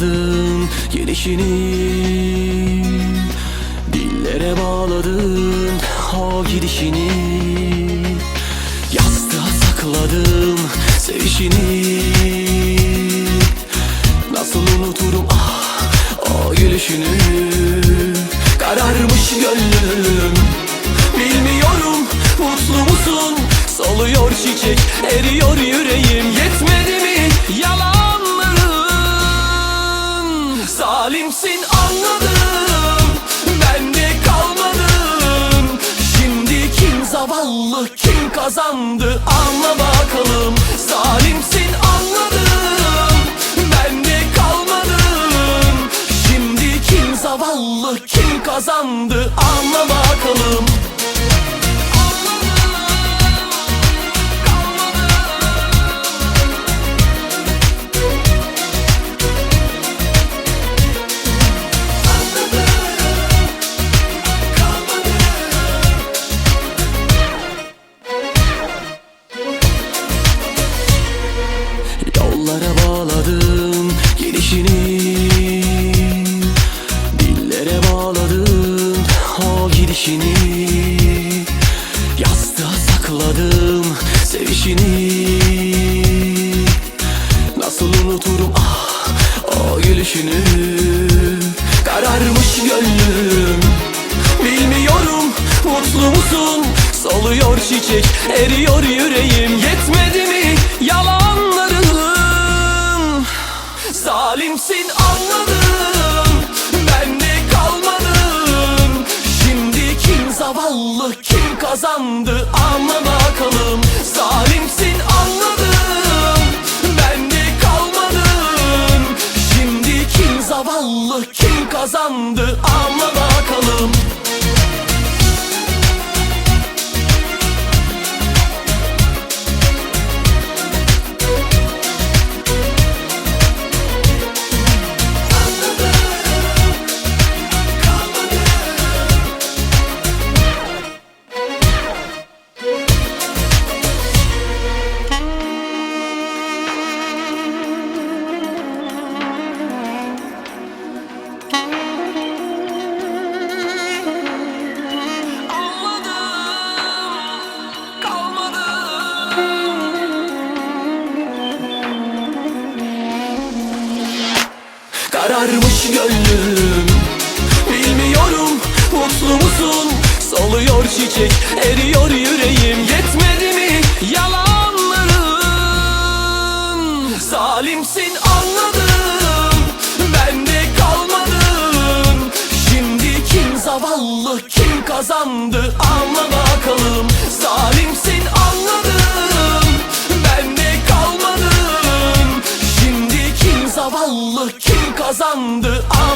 bağladın gelişini. Dillere bağladın o gidişini. Yastığa sakladım sevişini. Nasıl unuturum ah o gülüşünü. Kararmış gönlüm. Bilmiyorum mutlu musun? Soluyor çiçek eriyor yüreğim Zalimsin anladım Ben de kalmadım. Şimdi kim zavallı kim kazandı Anla bakalım. Zalimsin anladım Ben de kalmadım. Şimdi kim zavallı kim kazandı Anla bakalım gelişini Dillere bağladım o gidişini. Yastığa sakladım sevişini. Nasıl unuturum ah o gülüşünü. Kararmış gönlüm. Bilmiyorum mutlu musun? Soluyor çiçek eriyor yüreğim. Yetmedi mi yalanların Zalimsin anladım. Ben de kalmadım. Şimdi kim zavallı kim kazandı? Anla bakalım. Zalimsin anladım. Ben de kalmadım. Şimdi kim zavallı kim kazandı? Anla bakalım Kararmış gönlüm. Bilmiyorum mutlu musun? Soluyor çiçek eriyor yüreğim. Yetmedi mi yalanların? Zalimsin anladım. Ben de kalmadım. Şimdi kim zavallı kim kazandı? Anla bakalım. Zalimsin kazandı. Bakalım